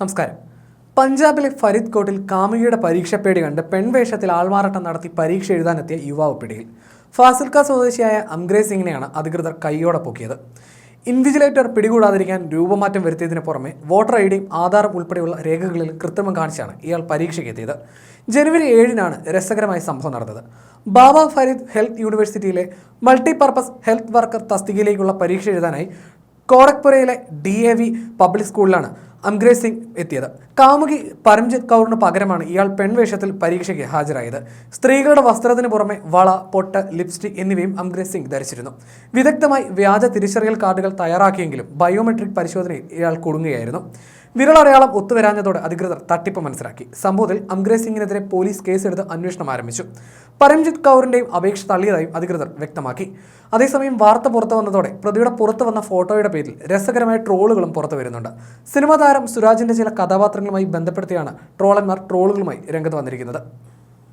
നമസ്കാരം. പഞ്ചാബിലെ ഫരീദ് കോട്ടിൽ കാമുകിയുടെ പരീക്ഷ പേടി കണ്ട് പെൺവേഷത്തിൽ ആൾമാറാട്ടം നടത്തി പരീക്ഷ എഴുതാനെത്തിയ യുവാവ് പിടിയിൽ. ഫാസിൽക്ക സ്വദേശിയായ അംഗ്രേ സിംഗിനെയാണ് അധികൃതർ കൈയോടെ പൊക്കിയത്. ഇൻവിജിലേറ്റർ പിടികൂടാതിരിക്കാൻ രൂപമാറ്റം വരുത്തിയതിന് പുറമെ വോട്ടർ ഐ ഡിയും ആധാറും ഉൾപ്പെടെയുള്ള രേഖകളിൽ കൃത്രിമം കാണിച്ചാണ് ഇയാൾ പരീക്ഷയ്ക്ക് എത്തിയത്. ജനുവരി ഏഴിനാണ് രസകരമായ സംഭവം നടന്നത്. ബാബ ഫരീദ് ഹെൽത്ത് യൂണിവേഴ്സിറ്റിയിലെ മൾട്ടിപർപ്പസ് ഹെൽത്ത് വർക്കർ തസ്തികയിലേക്കുള്ള പരീക്ഷ എഴുതാനായി കോടക്പുരയിലെ ഡി എ വി പബ്ലിക് സ്കൂളിലാണ് അംഗ്രേ സിംഗ് എത്തിയത്. കാമുകി പരംജിത് കൗറിന് പകരമാണ് ഇയാൾ പെൺവേഷത്തിൽ പരീക്ഷയ്ക്ക് ഹാജരായത്. സ്ത്രീകളുടെ വസ്ത്രത്തിന് പുറമെ വള പൊട്ട് ലിപ്സ്റ്റിക് എന്നിവയും അംഗ്രേജ് സിംഗ് ധരിച്ചിരുന്നു. വിദഗ്ധമായി വ്യാജ തിരിച്ചറിയൽ കാർഡുകൾ തയ്യാറാക്കിയെങ്കിലും ബയോമെട്രിക് പരിശോധനയിൽ ഇയാൾ കുടുങ്ങുകയായിരുന്നു. വിരളടയാളം ഒത്തുവരാഞ്ഞതോടെ അധികൃതർ തട്ടിപ്പ് മനസ്സിലാക്കി. സംഭവത്തിൽ അംഗ്രേജ് സിംഗിനെതിരെ പോലീസ് കേസെടുത്ത് അന്വേഷണം ആരംഭിച്ചു. പരംജിത് കൗറിന്റെയും അപേക്ഷ തള്ളിയതായും അധികൃതർ വ്യക്തമാക്കി. അതേസമയം വാർത്ത പുറത്തു വന്നതോടെ പ്രതിയുടെ പുറത്തു വന്ന ഫോട്ടോയുടെ പേരിൽ രസകരമായ ട്രോളുകളും പുറത്തു വരുന്നുണ്ട്. സിനിമാ താരം സുരാജിന്റെ ചില കഥാപാത്രങ്ങളുമായി ബന്ധപ്പെടുത്തിയാണ് ട്രോളന്മാർ ട്രോളുകളുമായി രംഗത്ത് വന്നിരിക്കുന്നത്.